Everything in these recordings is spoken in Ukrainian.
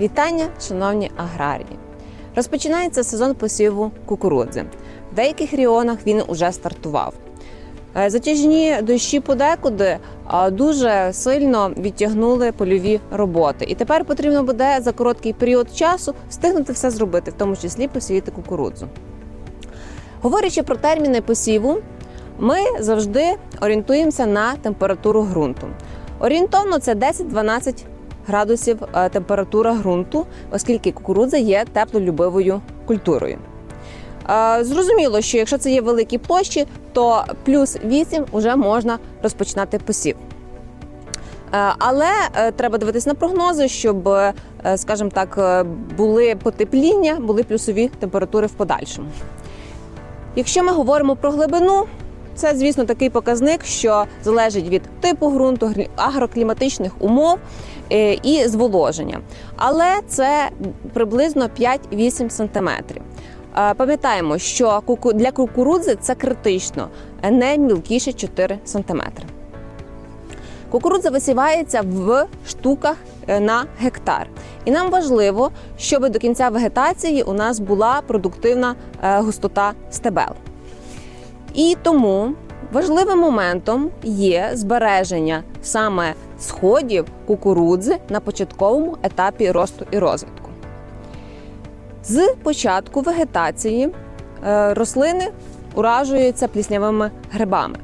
Вітання, шановні аграрії! Розпочинається сезон посіву кукурудзи. В деяких регіонах він уже стартував. Е, Затяжні дощі подекуди дуже сильно відтягнули польові роботи. І тепер потрібно буде за короткий період часу встигнути все зробити, в тому числі посіяти кукурудзу. Говорячи про терміни посіву, ми завжди орієнтуємося на температуру ґрунту. Орієнтовно це 10-12 градусів е, температура ґрунту, оскільки кукурудза є теплолюбивою культурою. Е, Зрозуміло, що якщо це є великі площі, то плюс 8 вже можна розпочинати посів. Е, Але треба дивитись на прогнози, щоб, скажімо так, були потепління, були плюсові температури в подальшому. Якщо ми говоримо про глибину, це, звісно, такий показник, що залежить від типу ґрунту, агрокліматичних умов е, і зволоження. Але це приблизно 5-8 сантиметрів. Е, Пам'ятаємо, що для кукурудзи це критично, е, не мілкіше 4 сантиметри. Кукурудза висівається в штуках на гектар. І нам важливо, щоб до кінця вегетації у нас була продуктивна густота стебел. І тому важливим моментом є збереження саме сходів кукурудзи на початковому етапі росту і розвитку. З початку вегетації е, рослини уражуються пліснявими грибами.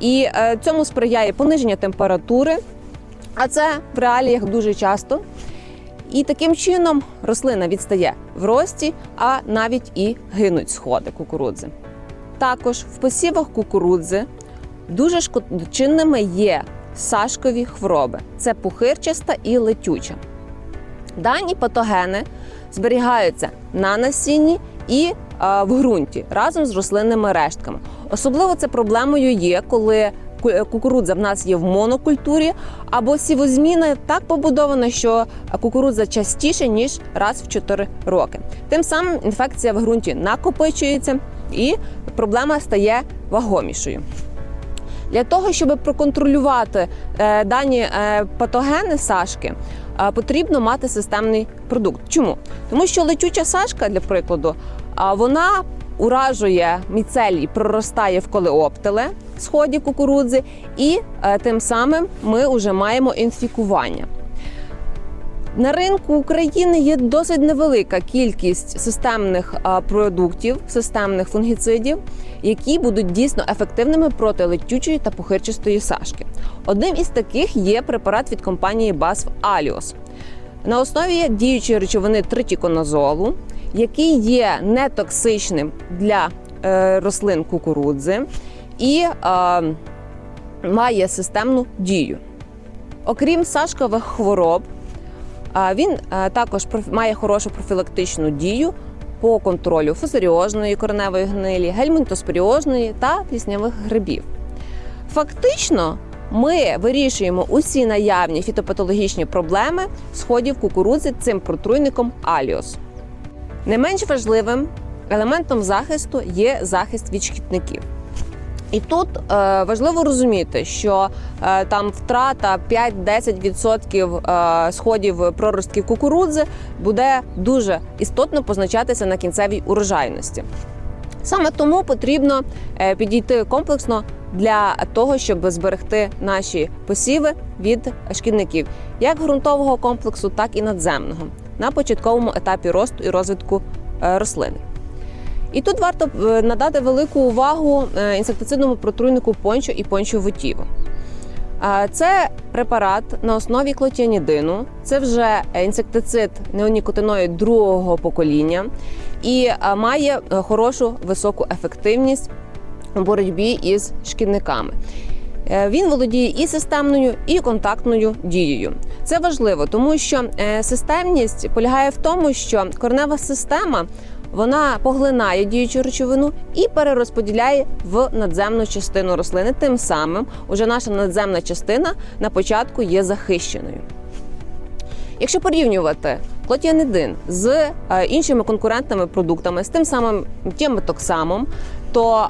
І е, цьому сприяє пониження температури, а це в реаліях дуже часто. І таким чином рослина відстає в рості, а навіть і гинуть сходи кукурудзи. Також в посівах кукурудзи дуже шкодочинними є сашкові хвороби: це пухирчаста і летюча. Дані патогени зберігаються на насінні і а, в ґрунті разом з рослинними рештками. Особливо це проблемою є, коли е, кукурудза в нас є в монокультурі, або сівозміна так побудована, що кукурудза частіше ніж раз в 4 роки. Тим самим інфекція в ґрунті накопичується і проблема стає вагомішою. Для того, щоб проконтролювати е, дані е, патогени сашки, е, потрібно мати системний продукт. Чому? Тому що летюча сашка, для прикладу, вона уражує міцелій, проростає в колеоптиле сході кукурудзи, і тим самим ми вже маємо інфікування. На ринку України є досить невелика кількість системних продуктів, системних фунгіцидів, які будуть дійсно ефективними проти летючої та пухирчастої сашки. Одним із таких є препарат від компанії BASF Alios. На основі діючої речовини тритіконазолу, який є нетоксичним для е, рослин кукурудзи і має системну дію. Окрім сашкових хвороб, Він також має хорошу профілактичну дію по контролю фузаріозної кореневої гнилі, гельмінтоспоріозної та пліснявих грибів. Фактично, ми вирішуємо усі наявні фітопатологічні проблеми сходів кукурудзи цим протруйником Аліос. Не менш важливим елементом захисту є захист від шкідників. І тут е, важливо розуміти, що е, там втрата 5-10% е, сходів проростків кукурудзи буде дуже істотно позначатися на кінцевій урожайності. Саме тому потрібно підійти комплексно для того, щоб зберегти наші посіви від шкідників, як ґрунтового комплексу, так і надземного на початковому етапі росту і розвитку рослини. І тут варто е, надати велику увагу е, інсектицидному протруйнику пончо і пончо вутіво. Це препарат на основі клотіанідину. Це вже інсектицид неонікотиноїд другого покоління і має е, хорошу високу ефективність у боротьбі із шкідниками. Він володіє і системною, і контактною дією. Це важливо, тому що системність полягає в тому, що коренева система вона поглинає діючу речовину і перерозподіляє в надземну частину рослини. Тим самим уже наша надземна частина на початку є захищеною. Якщо порівнювати клотіанидин з е, іншими конкурентними продуктами, з тим самим тіметоксамом, то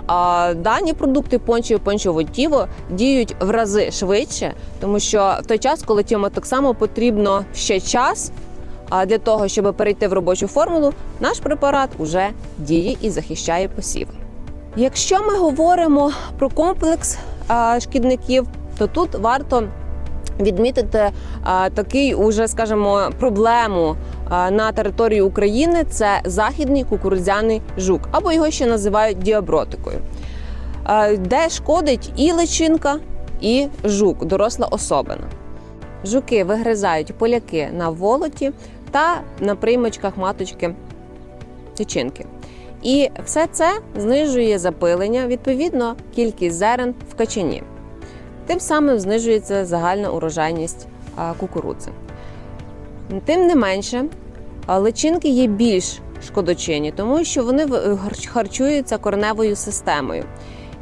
е, дані продукти пончо і пончовотіво діють в рази швидше, тому що в той час, коли тіметоксаму потрібно ще час, а для того, щоб перейти в робочу формулу, наш препарат уже діє і захищає посіви. Якщо ми говоримо про комплекс шкідників, то тут варто відмітити такий уже, скажімо, проблему на території України це західний кукурудзяний жук, або його ще називають діабротикою, де шкодить і личинка, і жук, доросла особина. Жуки вигризають поляки на волоті та на приймочках маточки тичинки. І все це знижує запилення, відповідно, кількість зерен в качані. Тим самим знижується загальна урожайність кукурудзи. Тим не менше, личинки є більш шкодочинні, тому що вони харчуються кореневою системою.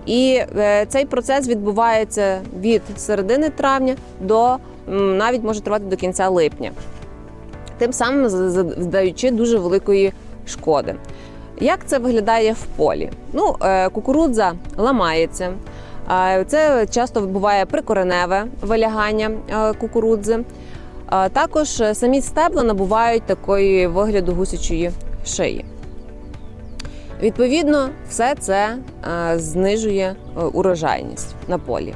І е, цей процес відбувається від середини травня до навіть може тривати до кінця липня, тим самим за- завдаючи дуже великої шкоди. Як це виглядає в полі? Ну, е, кукурудза ламається. Е, Це часто буває прикореневе вилягання е, кукурудзи. Також самі стебла набувають такої вигляду гусячої шиї. Відповідно, все це знижує урожайність на полі.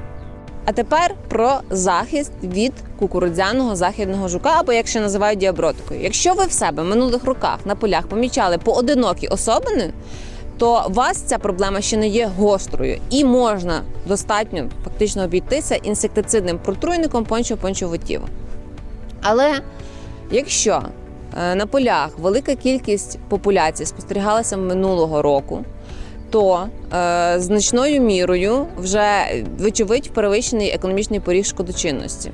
А тепер про захист від кукурудзяного західного жука, або як ще називають діабротикою. Якщо ви в себе в минулих роках на полях помічали поодинокі особини, то вас ця проблема ще не є гострою і можна достатньо фактично обійтися інсектицидним протруйником пончо пончовотіво. Але якщо е, на полях велика кількість популяцій спостерігалася минулого року, то е, значною мірою вже вочевидь перевищений економічний поріг шкодочинності.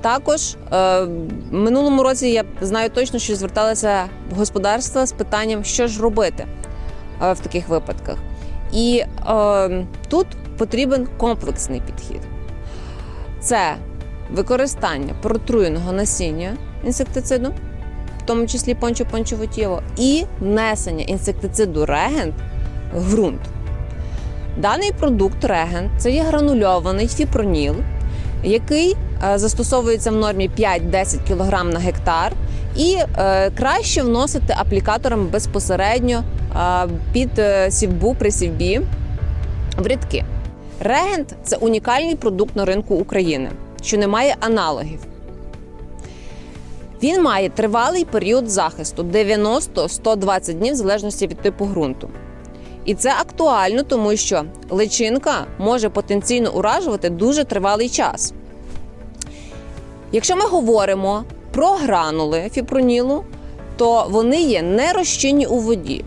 Також е, минулому році я знаю точно, що зверталися в господарства з питанням, що ж робити е, в таких випадках. І е, тут потрібен комплексний підхід. Це використання протруєного насіння інсектициду, в тому числі пончо-пончовотєво, і внесення інсектициду регент ґрунт. Даний продукт регент це є гранульований фіпроніл, який е, застосовується в нормі 5-10 кг на гектар, і е, краще вносити аплікатором безпосередньо е, під сівбу при сівбі в рядки. Регент це унікальний продукт на ринку України, що не має аналогів. Він має тривалий період захисту 90-120 днів в залежності від типу ґрунту. І це актуально, тому що личинка може потенційно уражувати дуже тривалий час. Якщо ми говоримо про гранули фіпронілу, то вони є нерозчинні у воді,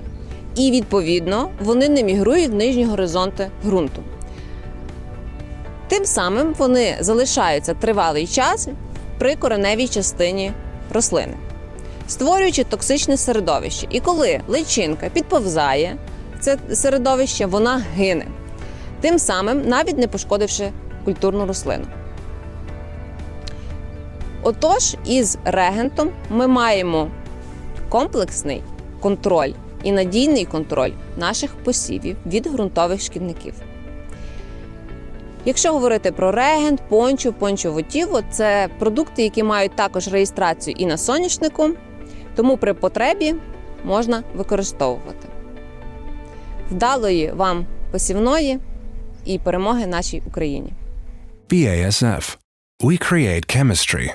і відповідно вони не мігрують в нижні горизонти ґрунту. Тим самим вони залишаються тривалий час при кореневій частині рослини, створюючи токсичне середовище. І коли личинка підповзає це середовище, вона гине, тим самим навіть не пошкодивши культурну рослину. Отож, із регентом ми маємо комплексний контроль і надійний контроль наших посівів від ґрунтових шкідників. Якщо говорити про регент, пончо, пончовотіво, це продукти, які мають також реєстрацію і на соняшнику, тому при потребі можна використовувати. Вдалої вам посівної і перемоги нашій Україні! BASF. We create chemistry.